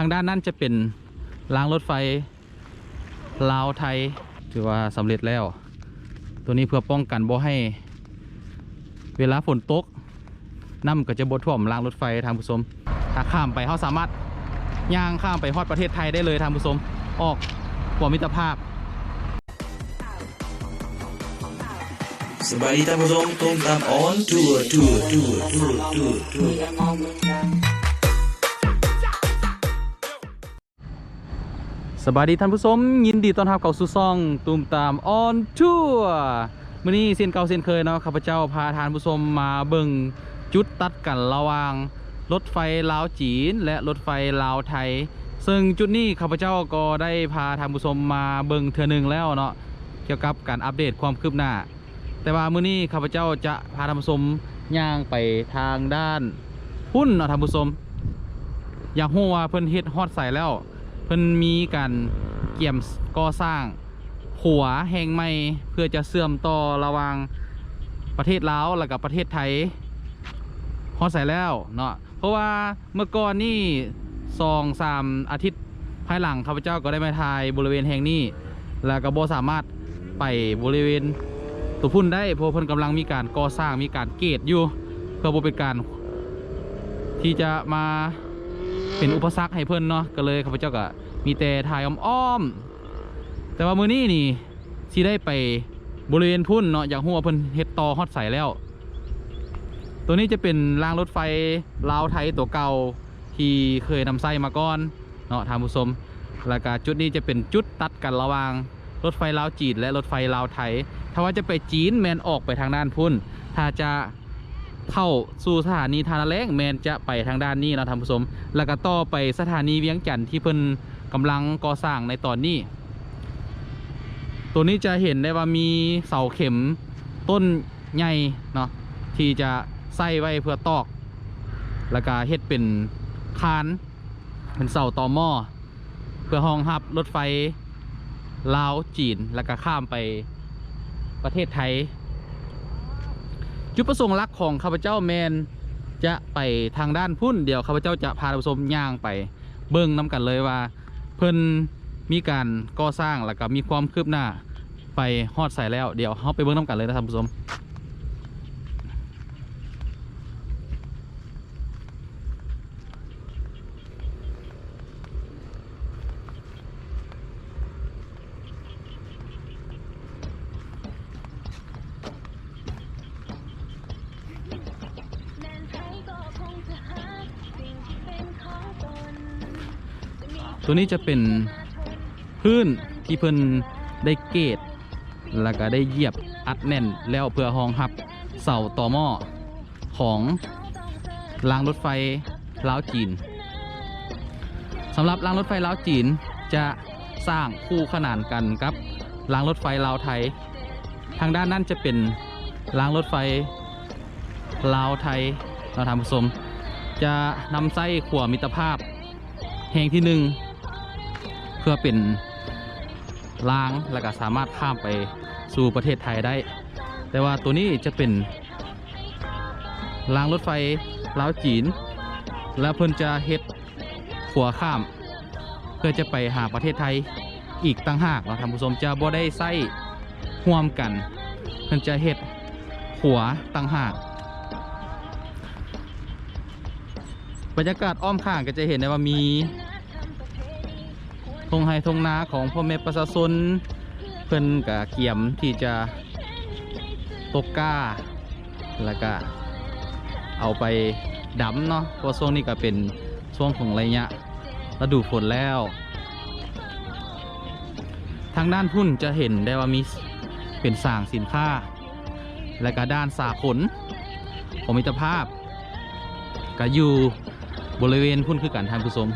ทางด้านนั้นจะเป็นรางรถไฟลาวไทย ถือว่าสำเร็จแล้ว ตัวนี้เพื่อป้องกันบ่ให้ เวลาฝนตกน้ำก็จะบดท่วมรางรถไฟทางผู้ชมถ้าข้ามไปเขาสามารถย่างข้ามไปฮอดประเทศไทยได้เลยทางผู้ชมออกกว่ามิตรภาพสบายดีท่านผู้ชมตุ้มตามออนทัวร์ทัวร์ทัวร์ทัวร์ทัวร์ทัวร์ สบายดีท่านผู้ชมยินดีต้อนรับเข้าสู่ซ่องตูมตามออนทัวร์มื้อนี้เส้นเก่าเส้นเคยเนาะข้าพเจ้าพาท่านผู้ชมมาเบิ่งจุดตัดกันระหว่าง รถไฟลาวจีน และรถไฟลาวไทย ซึ่งจุดนี้ข้าพเจ้าก็ได้พาท่านผู้ชมมาเบิ่งเทื่อหนึงแล้วเนาะเกี่ยวกับการอัปเดตความคืบหน้า แต่ว่ามื้อนี้ข้าพเจ้าจะพาท่านผู้ชมย่างไปทางด้านหุ้นเนาะท่านผู้ชมอยากรู้ว่าเพิ่นเฮ็ดฮอดใส่แล้ว เพิ่นมีการเกี่ยมก่อสร้างหัวแห่งใหม่เพื่อจะเชื่อมต่อระหว่างประเทศลาวและกับประเทศไทยฮอดใส่แล้วเนาะเพราะว่าเมื่อก่อนนี่สองสามอาทิตย์ภายหลังข้าพเจ้าก็ได้มาถ่ายบริเวณแห่งนี้ แล้วก็บ่สามารถไปบริเวณตัวพุ่นได้เพราะเพิ่นกำลังมีการก่อสร้างมีการเกตอยู่ เพื่อบ่เป็นการที่จะมา เป็นอุปสรรคให้เพิ่นเนาะก็เลยข้าพเจ้าก็มีแต่ถ่ายอ้อมๆแต่ว่ามือนี้นี่สิได้ไปบริเวณพุ่นเนาะอยากรู้ว่าเพิ่นเฮ็ดตอฮอดใส่แล้ว ตัวนี้จะเป็นรางรถไฟลาวไทยตัวเก่าที่เคยนำไส้มาก่อนเนาะท่านผู้ชมแล้วก็จุดนี้จะเป็นจุดตัดกันระหว่างรถไฟลาวจีนและรถไฟลาวไทย ถ้าว่าจะไปจีนแมนออกไปทางด้านพุ่น ถ้าจะ เข้าสู่สถานีทานาแรงแมนจะไปทางด้านนี้เนาะท่านผู้ชมแล้วก็ต่อไปสถานีเวียงจันทร์ที่เพิ่นกำลังก่อสร้างในตอนนี้ ตัวนี้จะเห็นได้ว่ามีเสาเข็มต้นใหญ่เนาะที่จะใส่ไว้เพื่อตอก แล้วก็เฮ็ดเป็นคาน เป็นเสาต่อหม้อเพื่อห้องรับรถไฟลาวจีน แล้วก็ข้ามไปประเทศไทย จุดประสงค์หลักของข้าพเจ้าแมนจะไปทางด้านพุ่นเดี๋ยวข้าพเจ้าจะพาท่านผู้ชมย่างไปเบิ้งน้กันเลยว่า เพิ่นมีการก่อสร้างแล้วก็มีความคืบหน้าไปฮอดใส่แล้วเดี๋ยวเขาไปเบิ้งน้กันเลยนะท่านผู้ชม ตัวนี้จะเป็นพื้นที่เพิ่นได้เกตแล้วก็ได้เหยียบอัดแน่นแล้วเพื่อรองรับเสาต่อหม้อของรางรถไฟลาวจีนสำหรับรางรถไฟลาวจีนจะสร้างคู่ขนานกันกับรางรถไฟลาวไทย ทางด้านนั้นจะเป็นรางรถไฟลาวไทยเราทำผสม จะนำไส้ขวมิตรภาพแห่งที่หนึ่ง เพื่อเป็นรางแล้วก็สามารถข้ามไปสู่ประเทศไทยได้ แต่ว่าตัวนี้จะเป็นรางรถไฟลาวจีน แล้วเพิ่นจะเฮ็ดขัวข้าม เพื่อจะไปหาประเทศไทยอีกต่างหากเราทำผู้ชมจะบ่ได้ใส่ห่วมกัน เพิ่นจะเฮ็ดขัวต่างหากบรรยากาศอ้อมข้างก็จะเห็นได้ว่ามี ทงไฮทงนาของพ่อแม่ประชาชนเพิ่อนกับเกี่ยมที่จะตกก้า แล้วก็เอาไปดำเนาะเพราะช่วงนี้ก็เป็นช่วงของระยะฤดูฝนแล้ว ทางด้านพุ่นจะเห็นได้ว่ามีเป็นสางสินค้า และก็ด้านสาขนของมิตรภาพ ก็อยู่บริเวณพุ่นคือกันท่านผู้ชม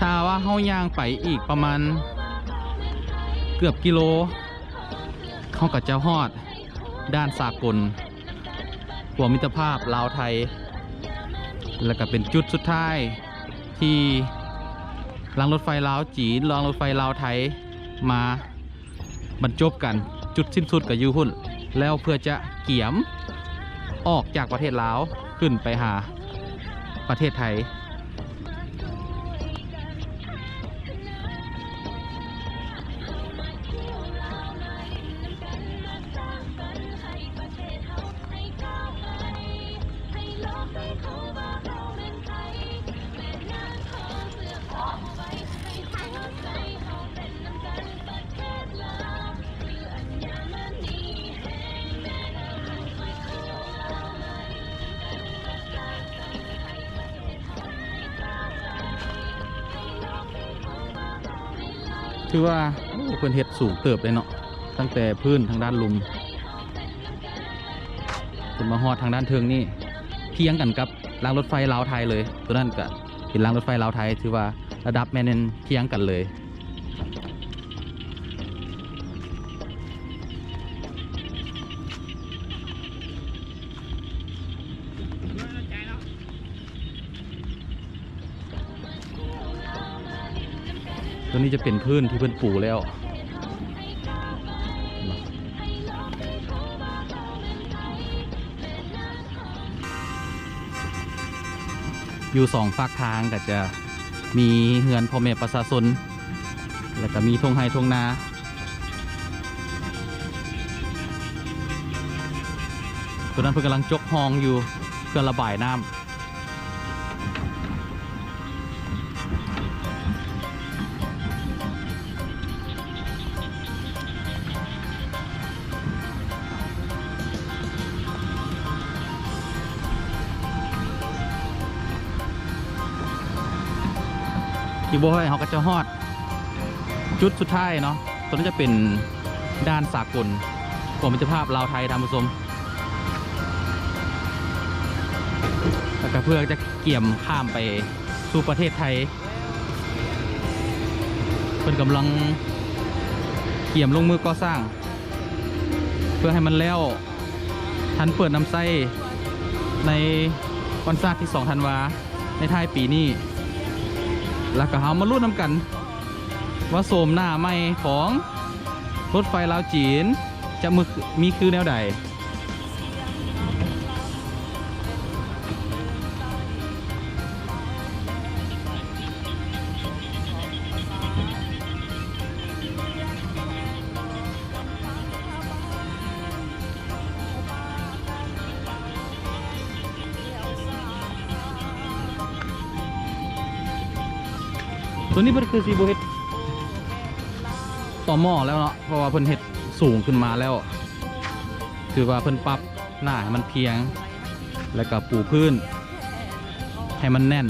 ถ้าว่าเฮายางไปอีกประมาณ เกือบกิโลเขาก็จะฮอด ด้านสากลหัวมิตรภาพลาวไทย แล้วก็เป็นจุดสุดท้ายที่รางรถไฟลาวจีนรางรถไฟลาวไทยมาบรรจบกันจุดสิ้นสุดกับยูหุ่น แล้วเพื่อจะเกี่ยมออกจากประเทศลาวขึ้นไปหาประเทศไทย ถือว่าโอ้เพิ่นเห็ดสูงเติบเลยเนาะตั้งแต่พื้นทางด้านลุมจนมาฮอดทางด้านเทิงนี่เพียงกันกับรางรถไฟลาวไทยเลย ตัวนั้นก็เป็นรางรถไฟลาวไทยถือว่าระดับแม่นเพียงกันเลย ตัวนี้จะเป็นพื้นที่เพิ่อนปลูกแล้วอยู่สองฝากทางก็จะมีเฮือนพ่อแม่ประชาชนแล้วก็มีทงไฮทงนาตัวนั้นเพิ่นกำลังจกฮองอยู่เพื่อระบายน้ำ อีโบให้เขาก็จะฮอด จุดสุดท้ายเนาะตัวนั้จะเป็นด้านสากลของมิตรภาพลาวไทยทำผสมแล้วก็เพื่อจะเกี่ยมข้ามไปสู่ประเทศไทยเพิ่นกำลังเกี่ยมลงมือก่อสร้าง เพื่อให้มันแล้วทันเปิดน้ำไส้ในวันซาดที่ 2 ธันวาในท้ายปีนี้ แล้วก็เฮามาลุ้นน้ำกัน ว่าโสมหน้าใหม่ของรถไฟลาวจีน จะมึกมีคือแนวใด ตัวนี้เพิ่นคือสีโบเฮ็ดต่อหม้อแล้วเนาะเพราะว่าเพิ่นเฮ็ดสูงขึ้นมาแล้ว คือว่าเพิ่นปรับหน้าให้มันเพียง แล้วก็ปูพื้น ให้มันแน่น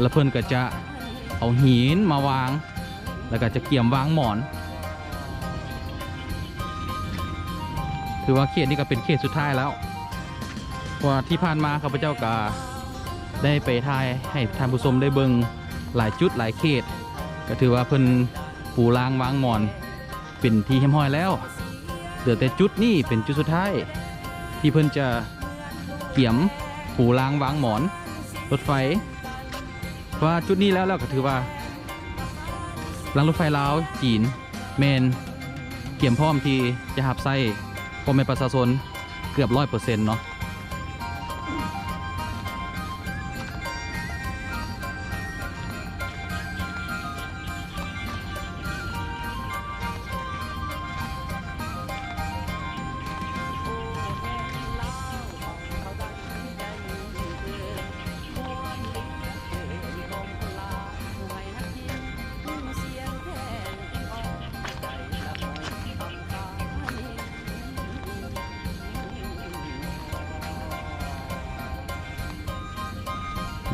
แล้วเพิ่นก็จะเอาหินมาวาง แล้วก็จะเกี่ยมวางหมอนถือว่าเขตนี้ก็เป็นเขตสุดท้ายแล้วว่าที่ผ่านมาข้าพเจ้าก็ได้ไปทายให้ท่านผู้ชมได้เบิ่ง หลายจุดหลายเขต ก็ถือว่าเพิ่นปูรางวางหมอน เป็นที่เฮียมห้อยแล้วเหลือแต่จุดนี้เป็นจุดสุดท้าย ที่เพิ่นจะเกี่ยมปูรางวางหมอน รถไฟว่าจุดนี้แล้วแล้วก็ถือว่ารางรถไฟลาวจีนเมนเกี่ยมพร้อมที่จะหับไส้พ่อแม่ประชาชนเกือบร้อยเปอร์เซ็นต์เนาะ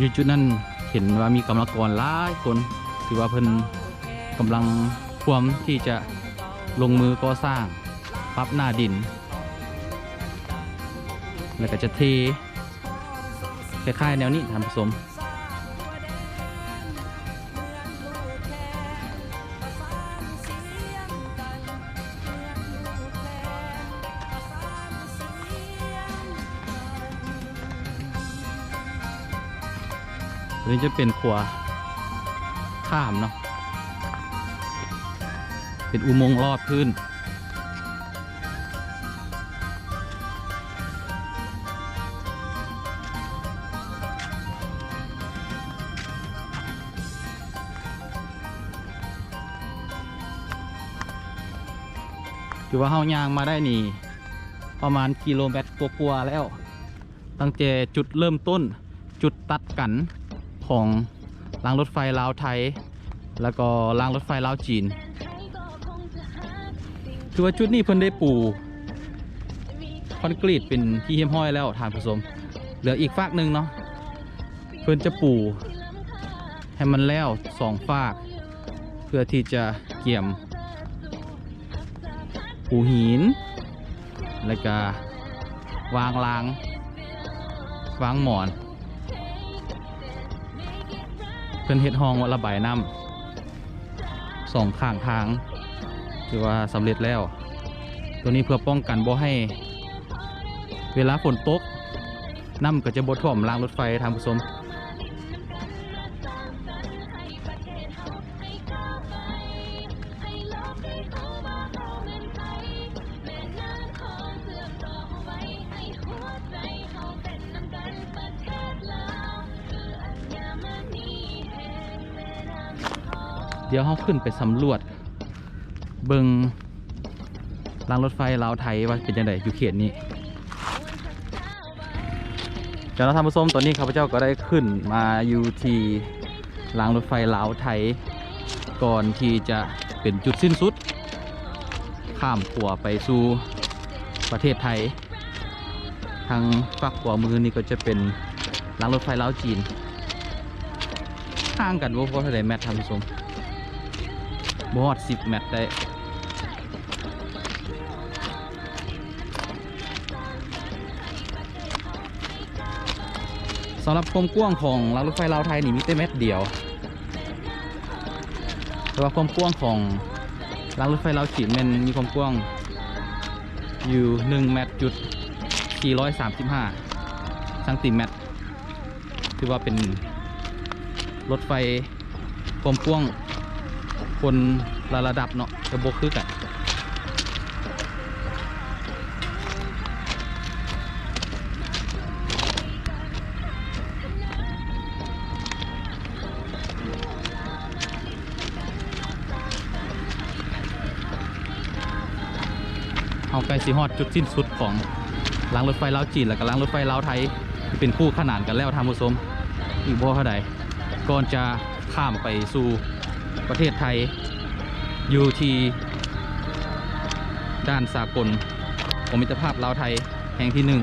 อยู่จุดนั้นเห็นว่ามีกำลังกรหลายคนถือว่าเพิ่นกำลังความที่จะลงมือก่อสร้างปรับหน้าดิน แล้วก็จะเทคล้ายๆแนวนี้ท่านผู้ชม จะเป็นขัวข้ามเนาะเป็นอุโมงค์ลอดขึ้น ถือว่าเฮายางมาได้นี่ ประมาณกิโลเมตรกว่าๆแล้ว ตั้งแต่จุดเริ่มต้นจุดตัดกัน ของรางรถไฟลาวไทย แล้วก็รางรถไฟลาวจีน คือว่าจุดนี้เพิ่นได้ปูคอนกรีตเป็นที่เฮี้ยมห้อยแล้วทานผู้ชมเหลืออีกฝากหนึ่งเนาะเพิ่นจะปูให้มันแล้วสองฝาก เพื่อที่จะเกี่ยม ปูหิน แล้วก็วางราง วางหมอน เพิ่นเฮ็ดห้องว่าระบายน้ำสองข้างทางถือว่าสำเร็จแล้ว ตัวนี้เพื่อป้องกันบ่ให้ เวลาฝนตกน้ำก็จะบดท่วมรางรถไฟทางผู้ชม เดี๋ยวเขาขึ้นไปสำรวจ เบิงรางรถไฟลาวไทยว่าเป็นยังไงอยู่เขตนี้จาหน้าที่ผู้ชมตอนนี้ข้าพเจ้าก็ได้ขึ้นมาอยู่ที่รางรถไฟลาวไทย ก่อนที่จะเป็นจุดสิ้นสุด ข้ามขัวไปสู่ประเทศไทย ทางฝักขวามือนี่ก็จะเป็นรางรถไฟลาวจีนห่างกันว่าเพราะอะไรแมททำผู้ชม บอดสิบแมตช์ได้สำหรับความกว้างของรางรถไฟลาวไทยนี่มีแต่เม็ดเดียว แต่ว่าความกว้างของรางรถไฟลาวจีนมันมีความกว้างอยู่1เมตรจุด435ซังติเมตรถือว่าเป็นรถไฟความกว้าง คนละระดับเนาะจะบกคือกันเอาใกล้สีฮอดจุดสิ้นสุดของรางรถไฟลาวจีน และกับรางรถไฟลาวไทยเป็นคู่ขนานกันแล้วทางผู้ชมอีกบ่เท่าใดก่อนจะข้ามไปสู่ ประเทศไทย อยู่ที่ด้านสากลของมิตรภาพลาวไทยแห่งที่หนึ่ง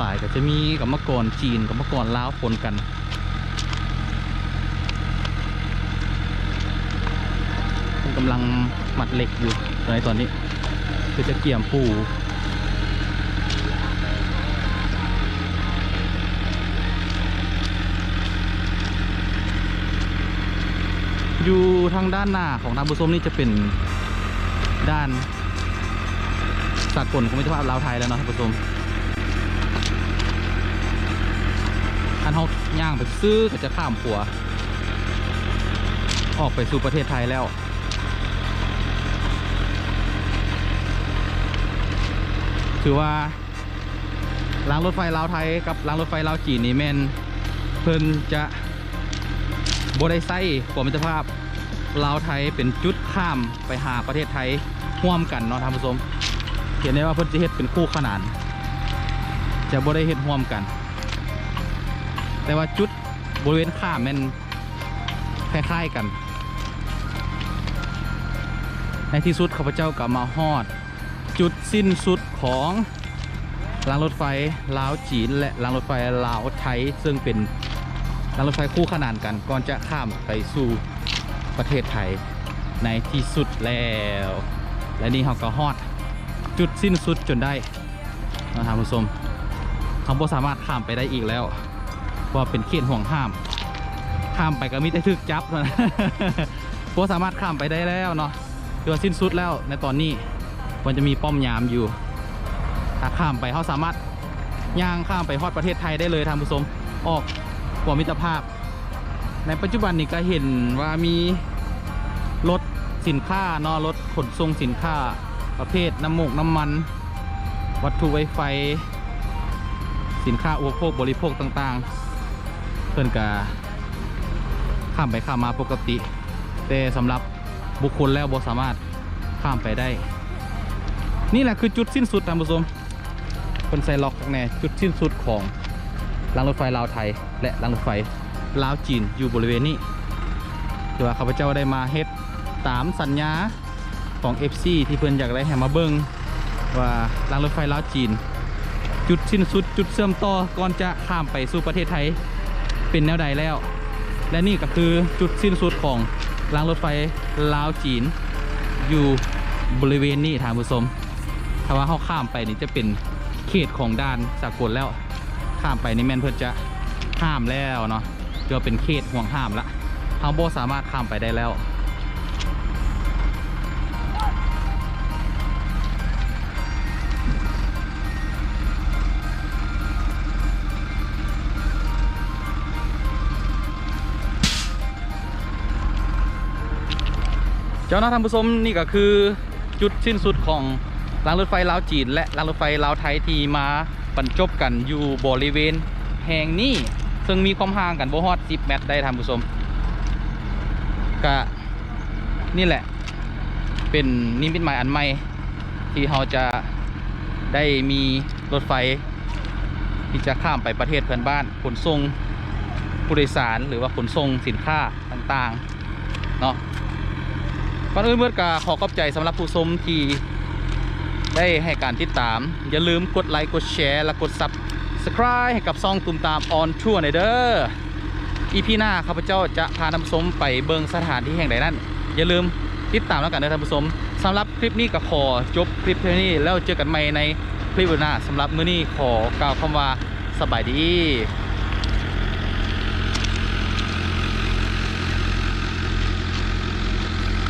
สลายก็จะมีกับมะกรจีนกับมะกรลาวปนกันกำลังหมัดเหล็กอยู่ในตอนนี้คือจะเกี่ยมปูอยู่ทางด้านหน้าของทางบุษมนี่จะเป็นด้านสากลของมิตรภาพลาวไทยแล้วเนาะท่านผู้ชมานเขาย่างไปซื้อก็จะข้ามขัว ออกไปสู่ประเทศไทยแล้วถือว่ารางรถไฟลาวไทยกับรางรถไฟลาวจีนนี่แม่นเพิ่นจะบได้ไส้กว่ามิตรภาพลาวไทยเป็นจุดข้ามไปหาประเทศไทยร่วมกันเนาะท่านผู้ชมเห็นได้ว่าเพิ่นจะเฮ็ดเป็นคู่ขนาน จะบ่ได้เฮ็ดร่วมกัน แต่ว่าจุดบริเวณข้ามแมันคล้ายๆกัน ในที่สุดข้าพเจ้าก็มาฮอด จุดสิ้นสุดของรางรถไฟลาวจีนและรางรถไฟลาวไทย ซึ่งเป็นรางรถไฟคู่ขนานกัน ก่อนจะข้ามไปสู่ประเทศไทยในที่สุดแล้ว และนี่เราก็ฮอด จุดสิ้นสุดจนได้นะครับผู้ชมเขาสามารถข้ามไปได้อีกแล้ว ว่าเป็นเขตห่วงห้าม ข้ามไปก็มีแต่ทึกจับเท่านะเพราะสามารถข้ามไปได้แล้วเนาะคือว่าสิ้นสุดแล้วในตอนนี้มันจะมีป้อมยามอยู่ ถ้าข้ามไปเขาสามารถย่างข้ามไปฮอดประเทศไทยได้เลยท่านผู้ชมออกกว่ามิตรภาพ ในปัจจุบันนี้ก็เห็นว่ามีรถสินค้านาะรถขนส่งสินค้าประเภทน้ำมกน้ำมัน วัตถุไวไฟ สินค้าอุปโภคบริโภคต่าง ๆ พื่อนกาข้ามไปข้ามมาปกติ แต่สำหรับบุคคลแล้วบ่สามารถข้ามไปได้ นี่แหละคือจุดสิ้นสุดท่านผู้ชมคนใส่ล็อกแน่จุดสิ้นสุดของรางรถไฟลาวไทย และรางรถไฟลาวจีนอยู่บริเวณนี้ถือว่าข้าพเจ้าได้มาเฮ็ดตามสัญญาของ FC ที่เพิ่อนอยากได้ให้มาเบิ่งว่ารางรถไฟลาวจีน จุดสิ้นสุดจุดเชื่อมต่อก่อนจะข้ามไปสู่ประเทศไทย เป็นแนวใดแล้ว และนี่ก็คือจุดสิ้นสุดของรางรถไฟลาวจีน อยู่บริเวณนี้ทานผู้ชมถ้าว่าเขาข้ามไปนี่จะเป็นเขตของด้านสากลแล้ว ข้ามไปนี่แม่นเพื่อจะห้ามแล้วเนาะเรียวเป็นเขตห่วงห้ามละเขาบ่สามารถข้ามไปได้แล้ว เจ้าหน้าท่านผู้ชมนี่ก็คือจุดสิ้นสุดของรางรถไฟลาวจีน และรางรถไฟลาวไทยที่มาบรรจบกันอยู่บริเวณแห่งนี้ซึ่งมีความห่างกันบ่ฮอด10เมตรได้ท่านผู้ชมก็นี่แหละ เป็นนิมิตหมายอันใหม่ที่เราจะได้มีรถไฟ ที่จะข้ามไปประเทศเพื่อนบ้านขนส่งผู้โดยสารหรือว่าขนส่งสินค้าต่างๆเนาะ ก่อนอื่นเมื่อกาขอขอบใจสำหรับผู้ชมที่ได้ให้การติดตาม อย่าลืมกดไลค์กดแชร์และกด subscribe ให้กับซ่องตุ่มตามออนทัวร์ในเด้ออีพีหน้าข้าพเจ้าจะพาท่านผู้ชมไปเบิงสถานที่แห่งใดนั้นอย่าลืมติดตามแล้วกันนะท่านผู้ชมสำหรับคลิปนี้ก็ขอจบคลิปเท่านี้แล้วเจอกันใหม่ในคลิปหน้าสำหรับมื้อนี้ขอกล่าวคำว่าสบายดี